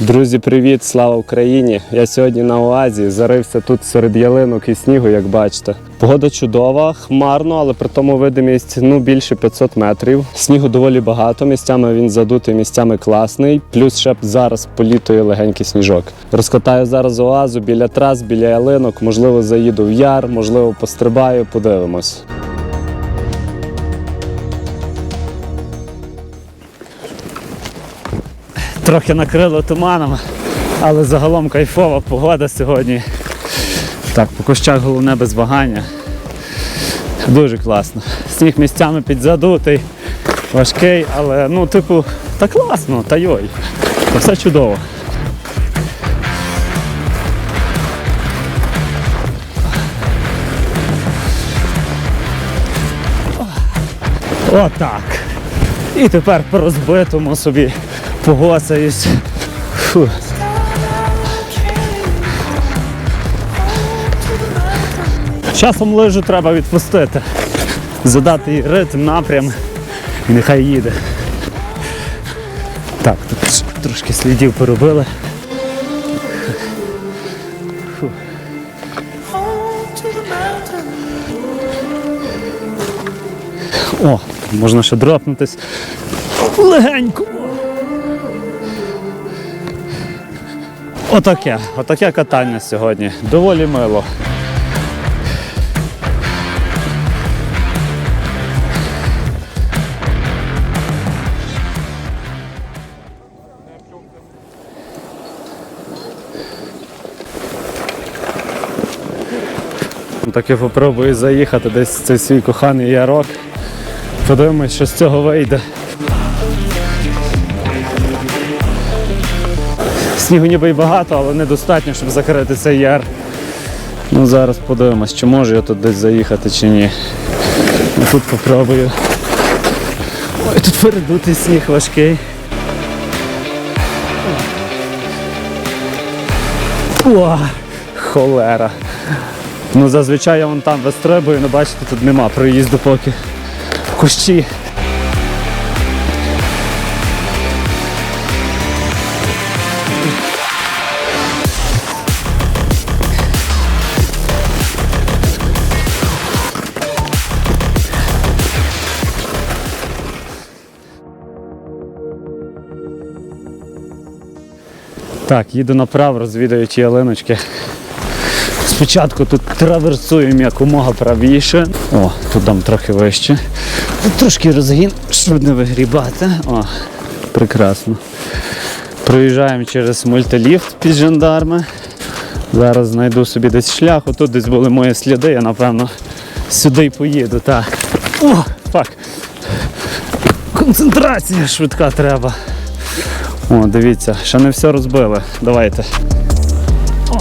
Друзі, привіт! Слава Україні! Я сьогодні на Оазі. Зарився тут серед ялинок і снігу, як бачите. Погода чудова, хмарно, але при тому видимість ну більше 500 метрів. Снігу доволі багато. Місцями він задутий, місцями класний. Плюс ще зараз політує легенький сніжок. Розкатаю зараз оазу біля трас, біля ялинок. Можливо, заїду в яр, можливо, пострибаю. Подивимось. Трохи накрило туманом, але загалом кайфова погода сьогодні. Так, по кущах головне без вагання. Дуже класно. Сніг місцями підзадутий, важкий, але ну, типу, та класно, та йой. Все чудово. Отак. І тепер по розбитому собі погоцаюсь. Фу. Часом лижу треба відпустити, задати ритм, напрям і нехай їде. Так, тут трошки слідів поробили. О, можна ще дропнутись. Легенько. Отаке, отаке катання сьогодні. Доволі мило. Так я попробую заїхати десь в цей свій коханий ярок. Подивимось, що з цього вийде. Снігу ніби й багато, але недостатньо, щоб закрити цей яр. Ну зараз подивимось, чи можу я тут десь заїхати чи ні. Ну, Тут попробую. Ой, тут передутий сніг важкий. О, холера. Ну зазвичай я вон там вистрибую, але бачите, тут нема проїзду поки. Кущі. Так, їду направо, розвідаю ті ялиночки. Спочатку тут траверсуємо якомога правіше. О, тут дам трохи вище. Тут трошки розгін, щоб не вигрібати. О, прекрасно. Проїжджаємо через мультиліфт під жандарми. Зараз знайду собі десь шлях. Отут десь були мої сліди, я напевно сюди й поїду. Так. О, фак. Концентрація швидка треба. О, дивіться, ще не все розбили. Давайте. О.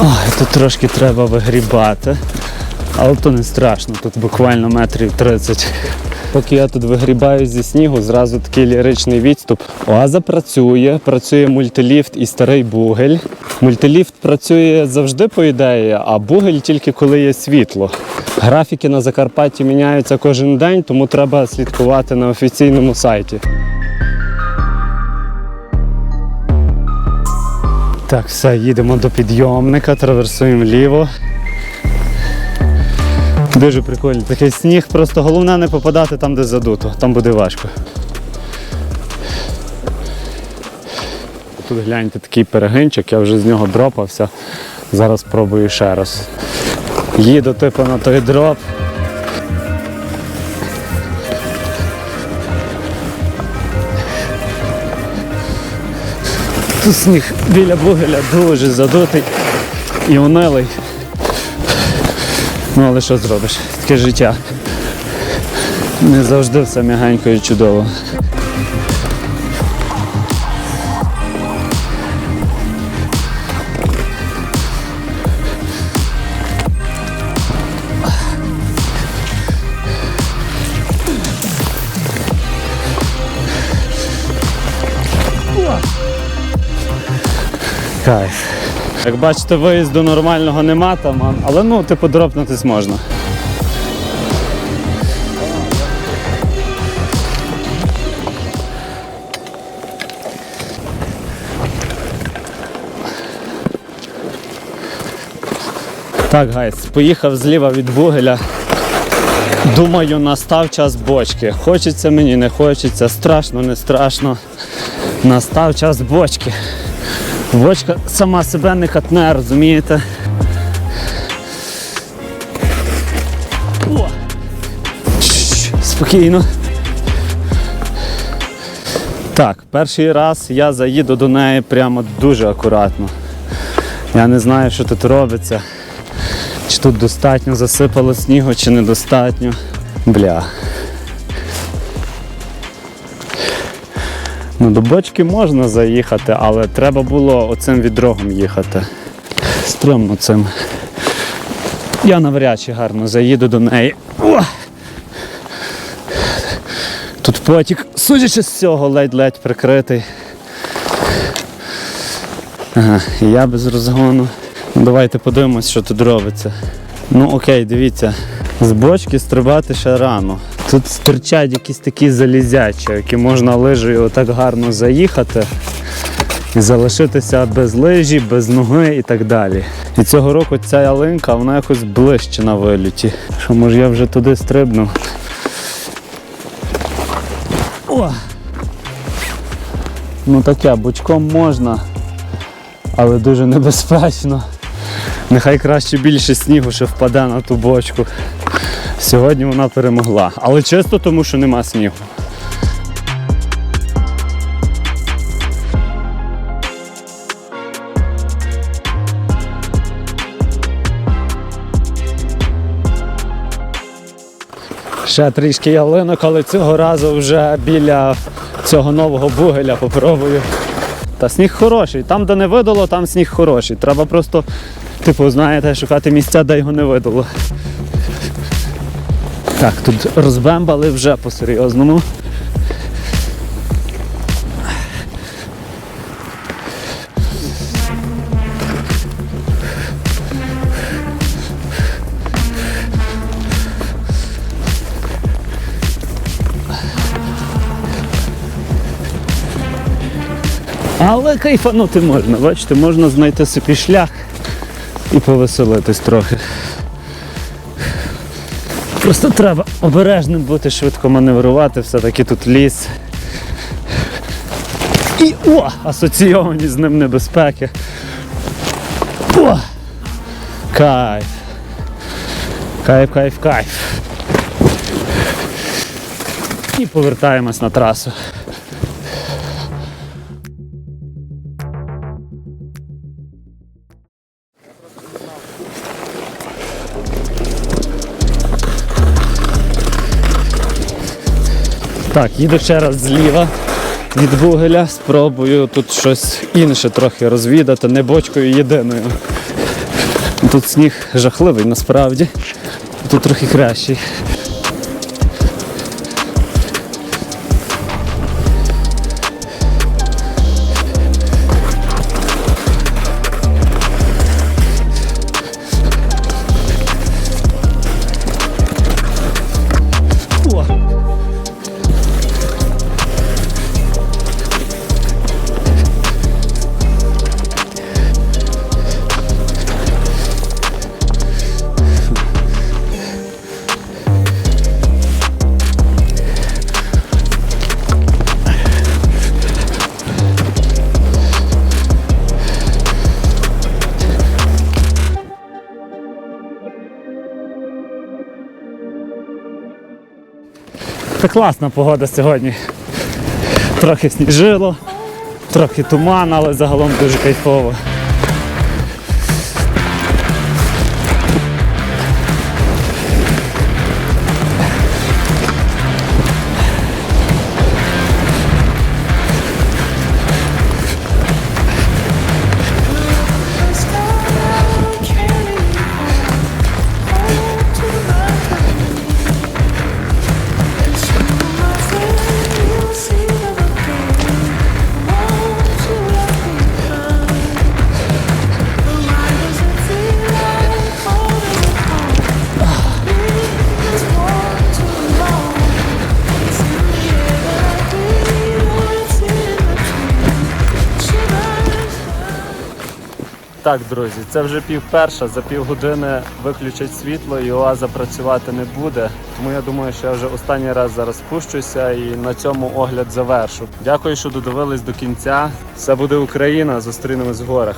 Ой, тут трошки треба вигрібати. Але то не страшно, тут буквально метрів 30. Поки я тут вигрібаю зі снігу, зразу такий ліричний відступ. Оаза працює, працює мультиліфт і старий бугель. Мультиліфт працює завжди по ідеї, а бугель тільки коли є світло. Графіки на Закарпатті міняються кожен день, тому треба слідкувати на офіційному сайті. Так, все, їдемо до підйомника, траверсуємо ліво. Дуже прикольно. Такий сніг, просто головне не попадати там, де задуто, там буде важко. Тут гляньте такий перегинчик, я вже з нього дропався. Зараз спробую ще раз. Їду типу на той дроп. Тут сніг біля бугеля дуже задутий і унилий. Ну але що зробиш? Таке життя. Не завжди все м'ягенько і чудово. Кайф. Як бачите, виїзду нормального нема там, але ну, типу, дропнутись можна. Так, гайс, поїхав зліва від вугеля. Думаю, настав час бочки. Хочеться мені, не хочеться, страшно, не страшно. Настав час бочки. Бочка сама себе не катне, розумієте? О! Спокійно. Так, перший раз я заїду до неї прямо дуже акуратно. Я не знаю, що тут робиться. Чи тут достатньо засипало снігу, чи недостатньо. Бля. Ну, до бочки можна заїхати, але треба було оцим відрогом їхати. Стрьомно цим. Я навряд чи гарно заїду до неї. О! Тут потік, судячи з цього, ледь-ледь прикритий. Ага, я без розгону. Ну, Давайте подивимось, що тут робиться. Ну окей, дивіться, з бочки стрибати ще рано. Тут стирчать якісь такі залізячі, які можна лижею отак гарно заїхати і залишитися без лижі, без ноги і так далі. І цього року ця ялинка, вона якось ближче на виліті. Що може я вже туди стрибну? О! Ну таке, бочком можна, але дуже небезпечно. Нехай краще більше снігу ще впаде на ту бочку. Сьогодні вона перемогла. Але чисто тому, що нема снігу. Ще трішки ялинок, але цього разу вже біля цього нового бугеля попробую. Та сніг хороший. Там, де не видало, там сніг хороший. Треба просто, типу, знаєте, шукати місця, де його не видало. Так, тут розбембали вже по-серйозному. Але кайфанути можна, бачите, можна знайти собі шлях і повеселитись трохи. Просто треба обережним бути, швидко маневрувати, все-таки тут ліс. І о! Асоційовані з ним небезпеки. О! Кайф. Кайф, кайф, кайф. І повертаємось на трасу. Так, їду ще раз зліва від Бугеля, спробую тут щось інше трохи розвідати, не бочкою єдиною. Тут сніг жахливий насправді, тут трохи кращий. Це класна погода сьогодні. Трохи сніжило, трохи туман, але загалом дуже кайфово. Так, друзі, це вже пів перша. За півгодини виключать світло і ОАЗа працювати не буде. Тому я думаю, що я вже останній раз зараз спущуся і на цьому огляд завершу. Дякую, що додивились до кінця. Все буде Україна. Зустрінемось в горах.